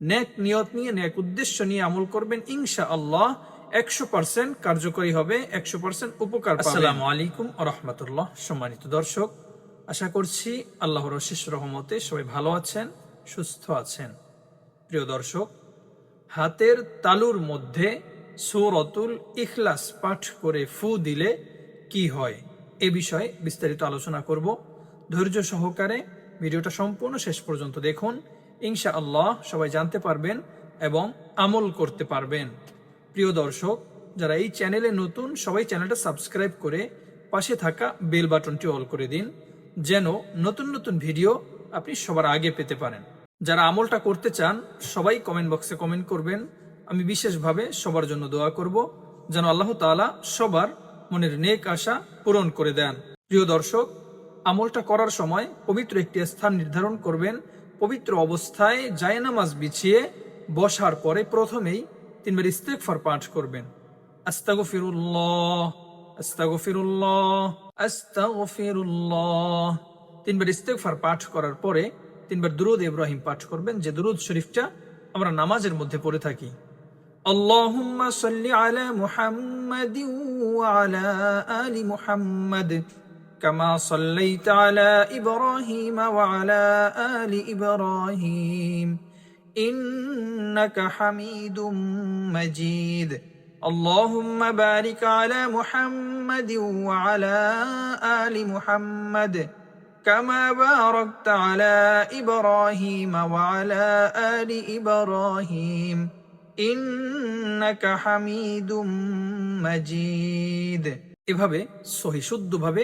নেক নিয়ত নিয়ে, নেক উদ্দেশ্য নিয়ে আমল করবেন ইনশা আল্লাহ একশো পার্সেন্ট কার্যকরী হবে, একশো পার্সেন্ট উপকার আসসালামু আলাইকুম রহমতুল্লাহ। সম্মানিত দর্শক, আশা করছি আল্লাহর অশেষ রহমতে সবাই ভালো আছেন, সুস্থ আছেন। প্রিয় দর্শক, হাতের তালুর মধ্যে সৌরতুল ইখলাস পাঠ করে ফু দিলে কি হয়? এ বিষয়ে বিস্তারিত আলোচনা করব। ধৈর্য সহকারে ভিডিওটা সম্পূর্ণ শেষ পর্যন্ত দেখুন। ইনশা আল্লাহ সবাই জানতে পারবেন এবং আমল করতে পারবেন। প্রিয় দর্শক, যারা এই চ্যানেলে নতুন, সবাই চ্যানেলটা সাবস্ক্রাইব করে পাশে থাকা বেল বাটনটি অল করে দিন, যেন নতুন নতুন ভিডিও আপনি সবার আগে পেতে পারেন। যারা আমলটা করতে চান, সবাই কমেন্ট বক্সে কমেন্ট করবেন। আমি বিশেষভাবে সবার জন্য দোয়া করব, যেন আল্লাহ তাআলা সবার মনের নেক আশা পূরণ করে দেন। প্রিয় দর্শক, আমলটা করার সময় পবিত্র একটি স্থান নির্ধারণ করবেন পবিত্র অবস্থায় জায়নামাজ বিছিয়ে বসার পরে প্রথমেই তিনবার ইস্তেকফার পাঠ করবেন। আস্তাগফিরুল্লাহ আস্তাগফিরুল্লাহ আস্তাগফিরুল্লাহ। তিনবার ইস্তেকফার পাঠ করার পরে তিনবার দুরুদ ইব্রাহিম পাঠ করবেন, যে দুরুদ শরীফটা আমরা নামাজের মধ্যে পড়ে থাকি। আল্লাহুম্মা সাল্লি আলা মুহাম্মাদি ওয়া আলা আলি মুহাম্মাদ। كما صليت على إبراهيم وعلى آل إبراهيم إنك حميد مجيد اللهم بارك على محمد وعلى آل محمد كما باركت على إبراهيم وعلى آل إبراهيم إنك حميد مجيد এভাবে সহি শুদ্ধভাবে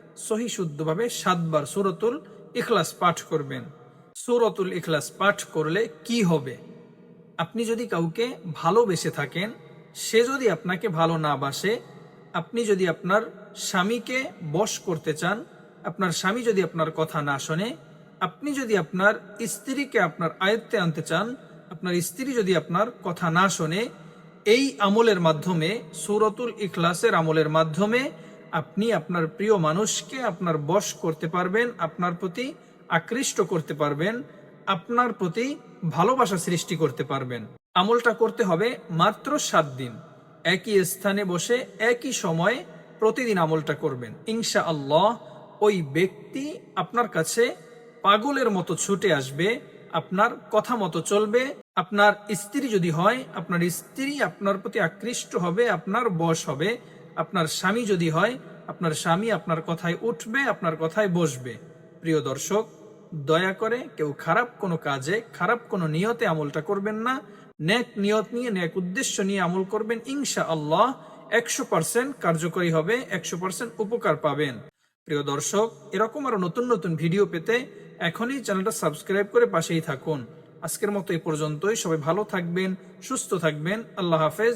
সহি শুদ্ধভাবে সাতবার সুরতুল ইখলাস পাঠ করবেন। সুরতুল ইখলাস পাঠ করলে কি হবে? আপনি যদি কাউকে ভালোবেসে থাকেন, সে যদি আপনাকে ভালো না বাসে, আপনি যদি আপনার স্বামীকে বশ করতে চান, আপনার স্বামী যদি আপনার কথা না শোনে, আপনি যদি আপনার স্ত্রীকে আপনার আয়ত্তে আনতে চান, আপনার স্ত্রী যদি আপনার কথা না শোনে, এই আমলের মাধ্যমে, সৌরতুল ইখলাসের আমলের মাধ্যমে আপনি আপনার প্রিয় মানুষকে আপনার বশ করতে পারবেন, আপনার প্রতি আকৃষ্ট করতে পারবেন, আপনার প্রতি ভালোবাসা সৃষ্টি করতে পারবেন। আমলটা করতে হবে মাত্র সাত দিন। একই স্থানে বসে একই সময়ে প্রতিদিন আমলটা করবেন। ইনশা আল্লাহ ওই ব্যক্তি আপনার কাছে পাগলের মতো ছুটে আসবে, আপনার কথা মতো চলবে, আপনার স্ত্রী যদি হয়, আপনার স্ত্রী আপনার প্রতি আকৃষ্ট হবে, আপনার বশ হবে আপনার স্বামী যদি হয়, আপনার স্বামী আপনার কথায় উঠবে, আপনার কথায় বসবে। প্রিয় দর্শক, দয়া করে কেউ খারাপ কোনো কাজে, খারাপ কোনো নিয়তে আমলটা করবেন না। নেক নিয়ত নিয়ে, নেক উদ্দেশ্য নিয়ে আমল করবেন ইনশা আল্লাহ একশো পার্সেন্ট কার্যকরী হবে, একশো পার্সেন্ট উপকার পাবেন। প্রিয় দর্শক, এরকম আরও নতুন নতুন ভিডিও পেতে এখনই চ্যানেলটা সাবস্ক্রাইব করে পাশেই থাকুন। আজকের মতো এই পর্যন্তই। সবাই ভালো থাকবেন, সুস্থ থাকবেন। আল্লাহ হাফেজ।